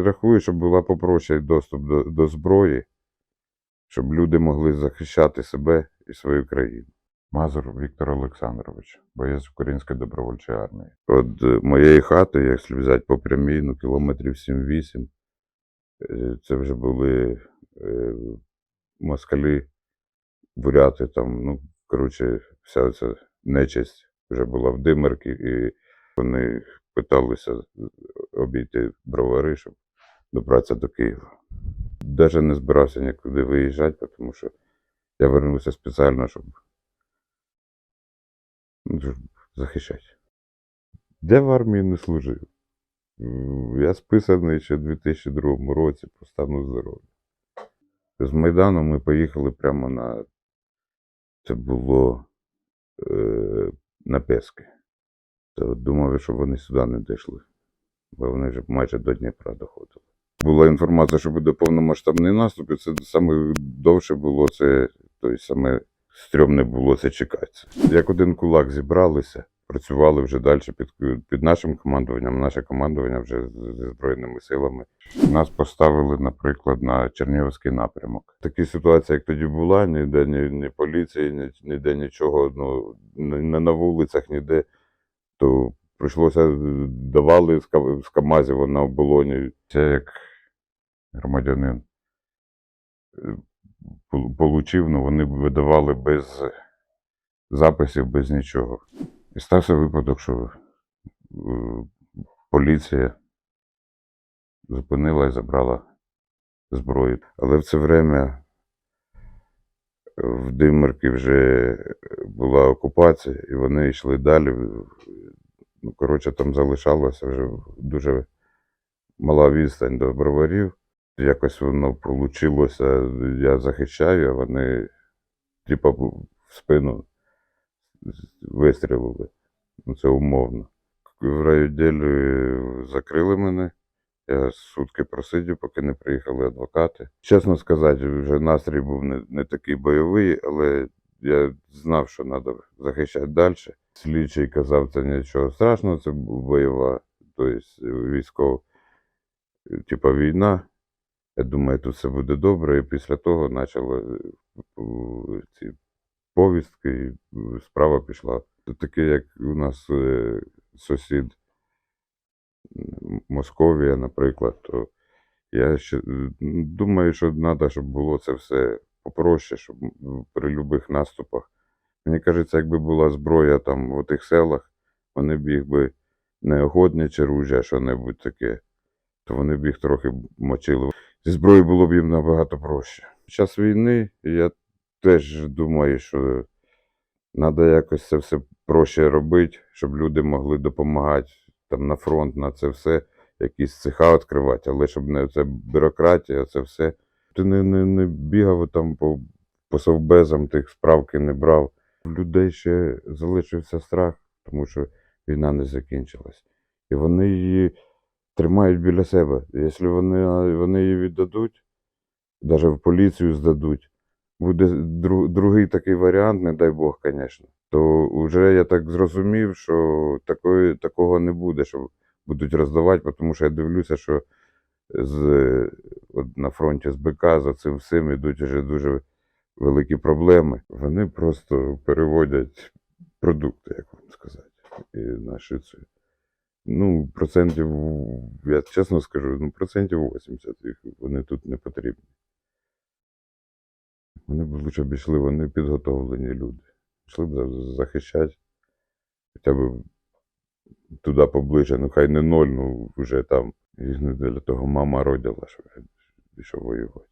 рахую, щоб була попроще доступ до, до зброї, щоб люди могли захищати себе і свою країну. Мазур Віктор Олександрович, боєць Української добровольчої армії. От е, моєї хати, якщо взяти по прямій, ну, кілометрів 7-8, е, це вже були е, москалі, буряти, там, ну, коротше, вся ця нечисть вже була в Димирці, і вони питалися обійти бровари, щоб добратися до Києва. Даже не збирався нікуди виїжджати, тому що я вернувся спеціально, щоб, ну, захищати. Я в армії не служив. Я списаний ще в 2002 році по стану здоров'я. З Майдану ми поїхали прямо на. Це було е, на Пески. То думав, щоб вони сюди не дійшли, бо вони вже майже до Дніпра доходили. Була інформація, що буде повномасштабний наступ, і це саме довше було це, тобто саме стрьомне було це чекати. Як один кулак зібралися, працювали вже далі під, під нашим командуванням, наше командування вже зі Збройними силами. Нас поставили, наприклад, на Чернігівський напрямок. Така ситуація, як тоді була, ніде ні, ні поліції, ні, ніде нічого, ну, не на вулицях, ніде, то прийшлося давали з Камазів на оболоні. Це як громадянин е, пол- получив, ну вони видавали без записів, без нічого. І стався випадок, що е, поліція зупинила і забрала зброю. Але в це время в Димирці вже була окупація, і вони йшли далі. Ну, коротше, там залишалося вже дуже мала відстань до броварів. Якось воно вийшло, я захищаю, а вони, типа, в спину вистрілили. Ну, це умовно. В райвідділі закрили мене. Я сутки просидів, поки не приїхали адвокати. Чесно сказати, вже настрій був не, не такий бойовий, але я знав, що треба захищати далі. Слідчий казав, це нічого страшного, це бойова, тобто військова, типа війна. Я думаю, тут все буде добре. І після того почали ці повістки, і справа пішла. Таке, як у нас е, сусід Московія, наприклад, то я ще думаю, що треба, щоб було це все попроще, щоб при будь-яких наступах. Мені кажеться, якби була зброя там в тих селах, вони б їх би не чи ружя, що-небудь таке, то вони б їх трохи мочили. Зі зброєю було б їм набагато проще. Під час війни я теж думаю, що треба якось це все проще робити, щоб люди могли допомагати там на фронт, на це все, якісь цеха відкривати, але щоб не це бюрократія, це все. Ти не, не, не бігав там по, по совбезам, тих справки не брав. У людей ще залишився страх, тому що війна не закінчилась. І вони її тримають біля себе. Якщо вони, вони її віддадуть, навіть в поліцію здадуть, буде дру, другий такий варіант, не дай Бог, звісно, то вже я так зрозумів, що такої, такого не буде, що будуть роздавати, тому що я дивлюся, що з, от на фронті з БК за цим всім ідуть вже дуже великі проблеми. Вони просто переводять продукти, як вам сказати, і наші це. Ну, процентів, я чесно скажу, ну, процентів 80 їх вони тут не потрібні. Вони б лучше б йшли, вони підготовлені люди. Йшли б захищати хоча б туди поближче, ну хай не ноль, ну вже там. І не для того мама родила, що я пішов воювати.